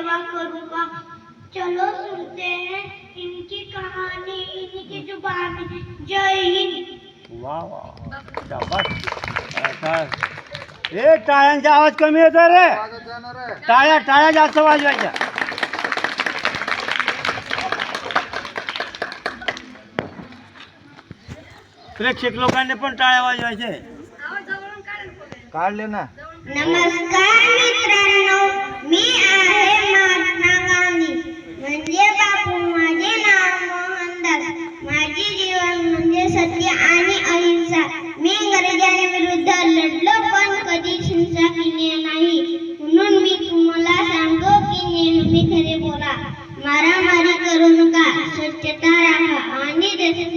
सेवा करूँ का? चलो सुनते हैं इनकी कहानी इन्हीं जुबान। जय हिंद। वाह वाह ए टाळ्यांचा आवाज कमी येतो रे. टाळ्या टाळ्या जास्त वाजवायच्या प्रेक्षक लोकांनी पण टाळ्या वाजवायचे. काढले ना. नमस्कार मित्रांनो मी आहे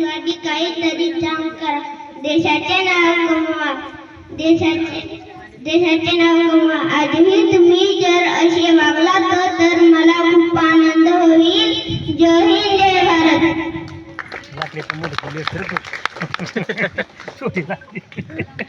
आणि काहीतरी काम करा. देशाचे नाव कमवा देशाचे देशाचे नाव कमवा आजही तुम्ही जर असे वागला तर तर मला खूप आनंद होईल. जय हिंद जय भारत.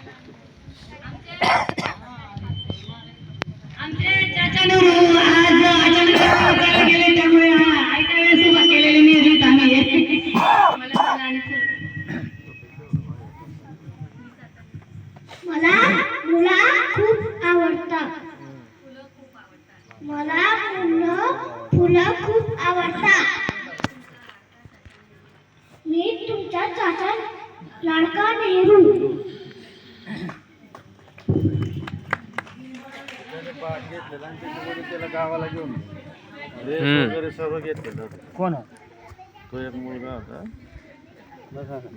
मला फुलं फुलं खूप आवडतात. मी तुमचा चाचा लाडका नेहरू. त्याला गावाला घेऊन वगैरे सर्व घेतलेलं. कोण तो एक मुलगा होता.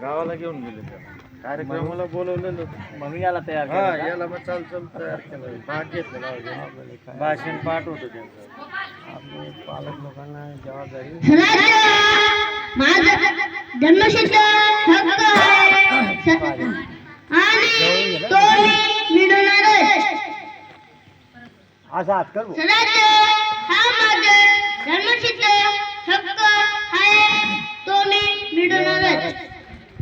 गावाला घेऊन गेले त्याला कार्यक्रमाला बोलवलेलं. मग याला तयार हा केलं का? याला मग चाल चाल तयार केलं. भाग घेतलेला होता भाषण पाठ होतं त्यांचं. आपले पालक लोकांना जबाबदारी. स्वराज्य माझा जन्मसिद्ध हक्क आहे. स- आणि तो मी मिळवणारच असा हात कर. भाऊ. स्वराज्य हा माझा जन्मसिद्ध हक्क आहे. तो मी मिळवणारच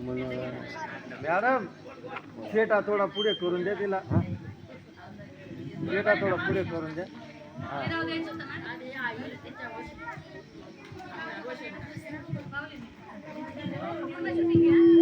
मग मॅडम शेटा थोडा पुढे करून द्या तिला. शेटा थोडा पुढे करून द्या. मी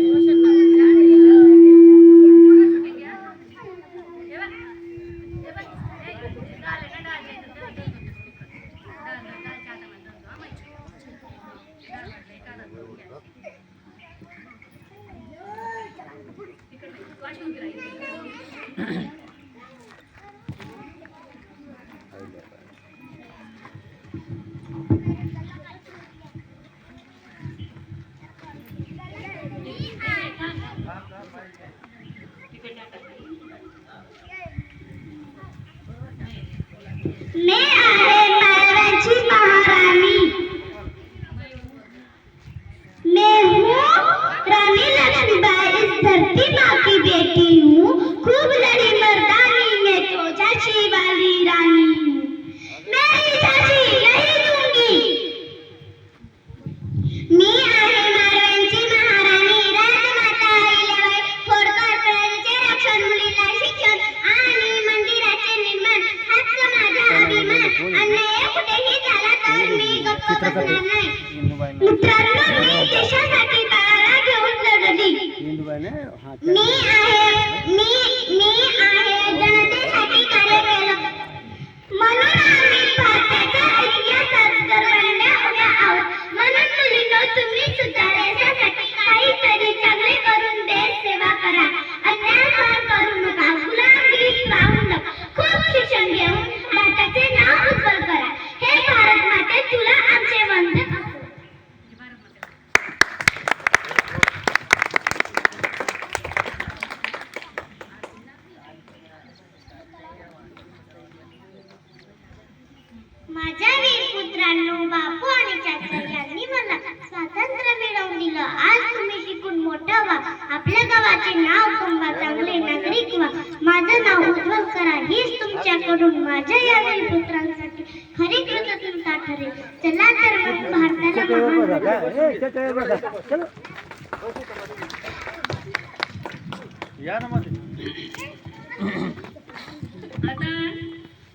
तुमच्याकडून माझ्या या पुत्रांसाठी खरी कृतज्ञता ठरेल. चला तर मग भारताला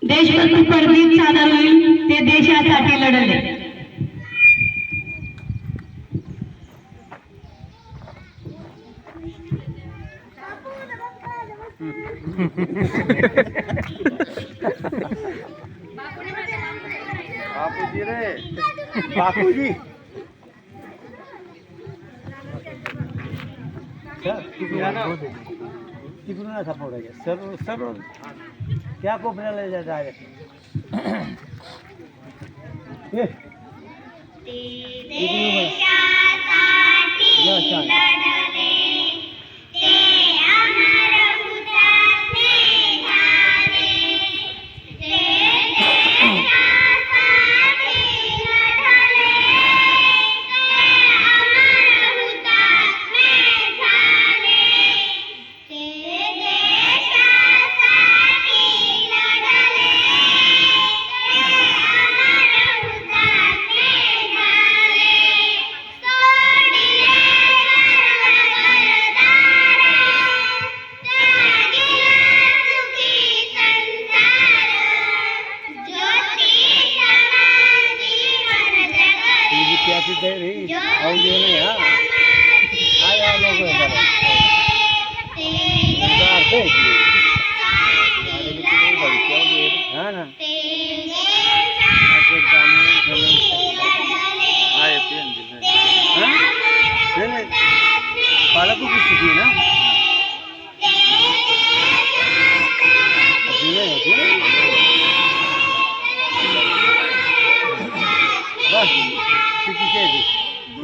देशभक्ती सादर होईल ते देशासाठी लढले. बापूजी चल, तिकडून तिकडून असा फोडायचा सर्व सर्व त्या कोपऱ्याला जा डायरेक्ट ए, देशासाठी या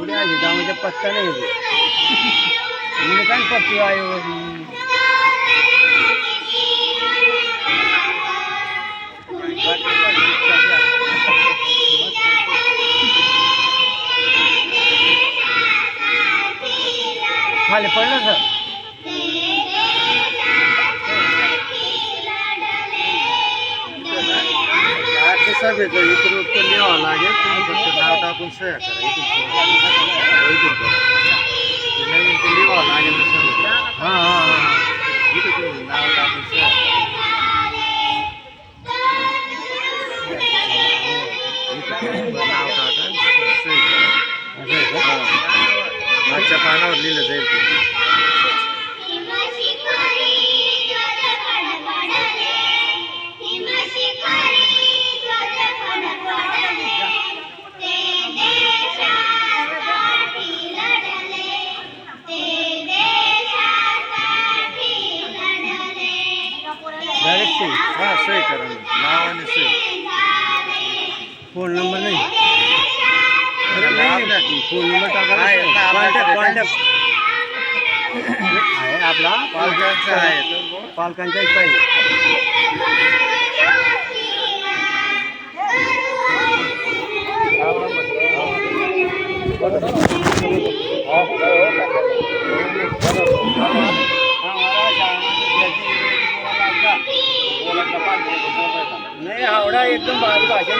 पुढे आहे त्यामध्ये पत्ता नाही येते म्हणजे काय पत्ती आहे हो? खाली पडलं सर. नाव टाकून सह्या करा इथून पुढं. इथून पुढं. ते नवीन ते लिहावं लागेल ना आहे, आता आपल्याकडे कॉन्टॅक्ट कॉन्टॅक्ट आहे आपला पालकांचं आहे तर पालकांच्याच पाहिजे नाही आवडा एकदम भारी भाषण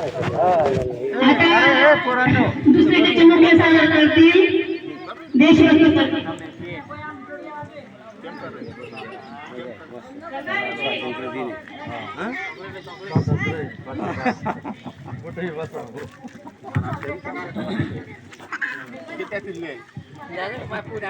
आता दुसरे त्याच्यामध्ये सादर करतील देशभक्ती परगीत